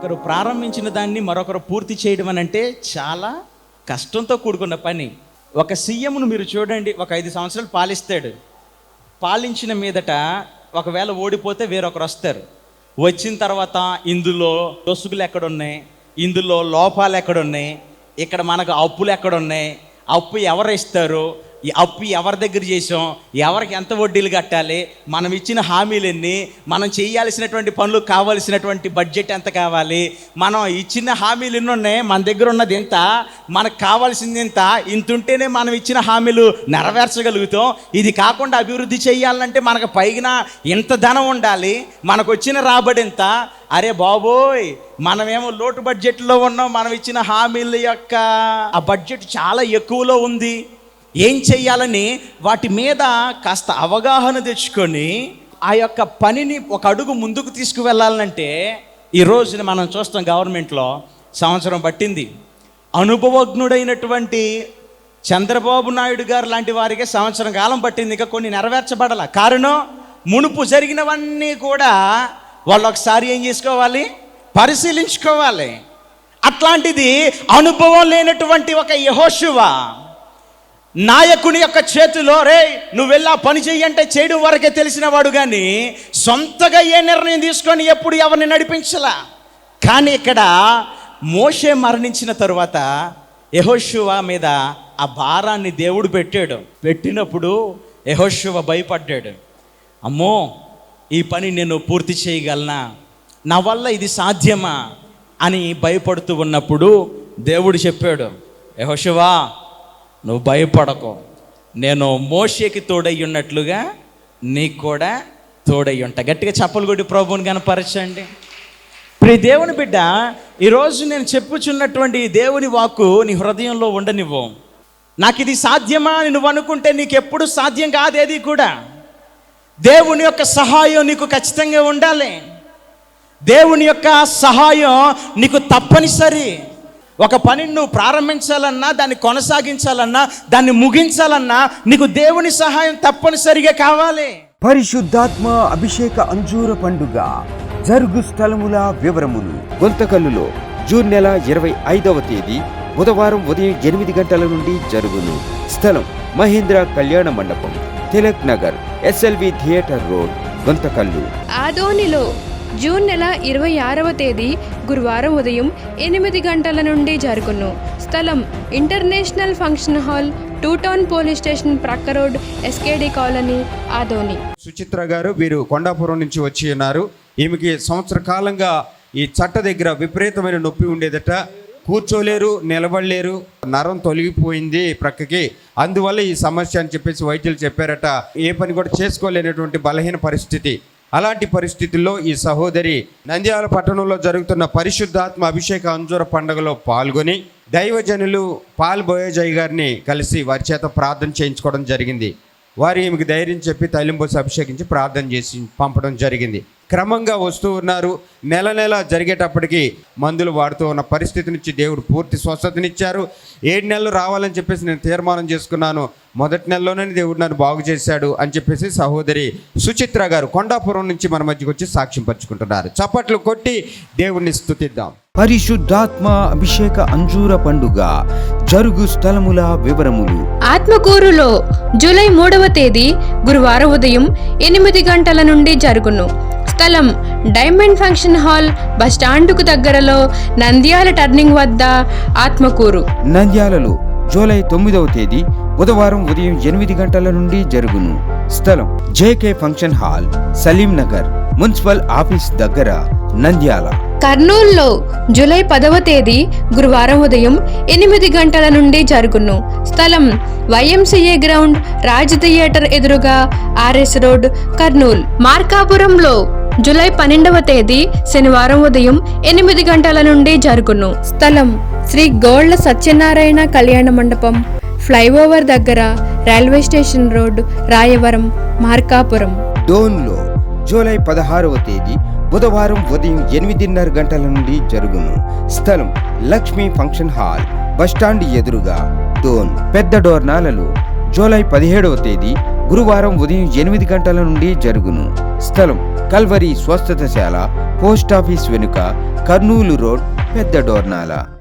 ఒకరు ప్రారంభించిన దాన్ని మరొకరు పూర్తి చేయడం అని అంటే చాలా కష్టంతో కూడుకున్న పని. ఒక సీఎంను మీరు చూడండి ఒక ఐదు సంవత్సరాలు పాలిస్తాడు. పాలించిన మీదట ఒకవేళ ఓడిపోతే వేరొకరు వస్తారు. వచ్చిన తర్వాత ఇందులో లొసుగులు ఎక్కడున్నాయి? ఇందులో లోపాలు ఎక్కడున్నాయి? ఇక్కడ మనకు అప్పులు ఎక్కడున్నాయి? అప్పు ఎవరు ఇస్తారు? ఈ అప్పు ఎవరి దగ్గర చేసాం? ఎవరికి ఎంత వడ్డీలు కట్టాలి? మనం ఇచ్చిన హామీలు ఎన్ని? మనం చేయాల్సినటువంటి పనులు కావాల్సినటువంటి బడ్జెట్ ఎంత కావాలి? మనం ఇచ్చిన హామీలు ఎన్ని ఉన్నాయి? మన దగ్గర ఉన్నది ఎంత? మనకు కావాల్సింది ఎంత? ఇంత ఉంటేనే మనం ఇచ్చిన హామీలు నెరవేర్చగలుగుతాం. ఇది కాకుండా అభివృద్ధి చేయాలంటే మనకు పైన ఎంత ధనం ఉండాలి? మనకు వచ్చిన రాబడి ఎంత? అరే బాబోయ్! మనమేమో లోటు బడ్జెట్లో ఉన్నాం. మనం ఇచ్చిన హామీల యొక్క ఆ బడ్జెట్ చాలా ఎక్కువలో ఉంది. ఏం చెయ్యాలని వాటి మీద కాస్త అవగాహన తెచ్చుకొని ఆ యొక్క పనిని ఒక అడుగు ముందుకు తీసుకువెళ్ళాలంటే ఈ రోజున మనం చూస్తాం గవర్నమెంట్లో సంవత్సరం పట్టింది. అనుభవజ్ఞుడైనటువంటి చంద్రబాబు నాయుడు గారు లాంటి వారికి సంవత్సరం కాలం పట్టింది ఇంకా కొన్ని నెరవేర్చబడాల. కారణం మునుపు జరిగినవన్నీ కూడా వాళ్ళు ఒకసారి ఏం చేసుకోవాలి? పరిశీలించుకోవాలి. అట్లాంటిది అనుభవం లేనటువంటి ఒక యహోశువ నాయకుని యొక్క చేతిలో రే నువ్వు వెళ్ళి ఆ పని చెయ్యంటే చేయడం వరకే తెలిసిన వాడు కానీ సొంతగా ఏ నిర్ణయం తీసుకొని ఎప్పుడు ఎవరిని నడిపించలా? కానీ ఇక్కడ మోషే మరణించిన తరువాత యహోశివ మీద ఆ భారాన్ని దేవుడు పెట్టాడు. పెట్టినప్పుడు యహోశివ భయపడ్డాడు. అమ్మో ఈ పని నేను పూర్తి చేయగలనా? నా వల్ల ఇది సాధ్యమా? అని భయపడుతూ ఉన్నప్పుడు దేవుడు చెప్పాడు యహోశివా నువ్వు భయపడకు. నేను మోషేకి తోడై ఉన్నట్లుగా నీకు కూడా తోడై ఉంటా. గట్టిగా చప్పలు కొట్టి ప్రభువుని కనపరచండి ప్రి దేవుని బిడ్డ ఈరోజు నేను చెప్పుచున్నటువంటి దేవుని వాక్కు నీ హృదయంలో ఉండనివ్వు. నాకు ఇది సాధ్యమా అని నువ్వు అనుకుంటే నీకు ఎప్పుడు సాధ్యం కాదేది కూడా. దేవుని యొక్క సహాయం నీకు ఖచ్చితంగా ఉండాలి. దేవుని యొక్క సహాయం నీకు తప్పనిసరి. ఒక పనిని నువ్వు ప్రారంభించాలన్నా దాన్ని కొనసాగించాలన్నా దాన్ని ముగించాలన్నా నీకు దేవుని సహాయం తప్పనిసరిగా కావాలి. పరిశుద్ధాత్మ అభిషేక అంజూర పండుగ జరుగు స్థలముల వివరములు. గుంతకల్లులో జూన్ నెల ఇరవై ఐదవ తేదీ బుధవారం ఉదయం ఎనిమిది గంటల నుండి జరుగును. స్థలం Mahendra Kalyana Mandapam Tilak Nagar S L V theatre road Guntakal ఆదోనిలో జూన్ నెల ఇరవై ఆరవ తేదీ గురువారం ఉదయం ఎనిమిది గంటల నుండి జరుగును. స్థలం international function hall two town police station ప్రక్క road S K D colony Adoni. Suchitra garu వీరు కొండాపురం నుంచి వచ్చి ఉన్నారు. ఈమెకి సంవత్సర కాలంగా ఈ చట్ట దగ్గర విపరీతమైన నొప్పి ఉండేదట. కూర్చోలేరు నిలబడలేరు నరం తొలగిపోయింది ప్రక్కకి. అందువల్ల ఈ సమస్య అని చెప్పేసి వైద్యులు చెప్పారట. ఏ పని కూడా చేసుకోలేనటువంటి బలహీన పరిస్థితి. అలాంటి పరిస్థితుల్లో ఈ సహోదరి నంద్యాల పట్టణంలో జరుగుతున్న పరిశుద్ధాత్మ అభిషేక అంజూర పండుగలో పాల్గొని దైవజనులు పాల్ బోయజయ్ గారిని కలిసి వారి చేత ప్రార్థన చేయించుకోవడం జరిగింది. వారు ఈమెకు ధైర్యం చెప్పి తైలింపోసి అభిషేకించి ప్రార్థన చేసి పంపడం జరిగింది. క్రమంగా వస్తూ ఉన్నారు. నెల నెల జరిగేటప్పటికి మందులు వాడుతూ ఉన్న పరిస్థితి నుంచి దేవుడు పూర్తి స్వస్థతనిచ్చారు. ఏడు నెలలు రావాలని చెప్పేసి నేను తీర్మానం చేసుకున్నాను. మొదటి నెలలోనే దేవుడు నన్ను బాగు చేశాడు అని చెప్పేసి సహోదరి సుచిత్ర గారు కొండాపురం నుంచి మన మధ్యకి వచ్చి సాక్ష్యం పంచుకుంటున్నారు చప్పట్లు కొట్టి దేవుణ్ణి స్తుతిద్దాం. పరిశుద్ధాత్మ అభిషేక అంజూర పండుగ జరుగు స్థలముల వివరములు. ఆత్మకూరులో జూలై మూడవ తేదీ గురువారం ఉదయం ఎనిమిది గంటల నుండి జరుగును. స్థలం డైమండ్ ఫంక్షన్ హాల్ బస్టాండుకు దగ్గరలో నంద్యాల టర్నింగ్ వద్ద ఆత్మకూరు. నంద్యాలలో జూలై తొమ్మిదవ తేదీ బుధవారం ఉదయం ఎనిమిది గంటల నుండి జరుగును. స్థలం J K function hall Salim Nagar municipal office దగ్గర నంద్యాల. కర్నూలులో జూలై పదవ తేదీ గురువారం ఉదయం ఎనిమిది గంటల నుండి జరుగును. స్థలం Y M C A ground Raj theatre ఎదురుగా ఆర్ఎస్ రోడ్ కర్నూల్. మార్కాపురంలో జూలై పన్నెండవ తేదీ శనివారం ఉదయం ఎనిమిది గంటల నుండి జరుగును. స్థలం శ్రీ గోళ్ళ సత్యనారాయణ కళ్యాణ మండపం ఫ్లైఓవర్ దగ్గర railway station road Rayavaram Markapuram. డోన్లో July పదహారవ తేదీ బుధవారం ఉదయం ఎనిమిదిన్నర గంటల నుండి జరుగును. స్థలం లక్ష్మీ ఫంక్షన్ హాల్ బస్టాండ్ ఎదురుగా డోన్. పెద్ద డోర్నాలలో జూలై పదిహేడవ తేదీ గురువారం ఉదయం ఎనిమిది గంటల నుండి జరుగును. స్థలం కల్వరి స్వస్థతశాల పోస్ట్ ఆఫీస్ వెనుక కర్నూలు రోడ్ పెద్ద డోర్నాల.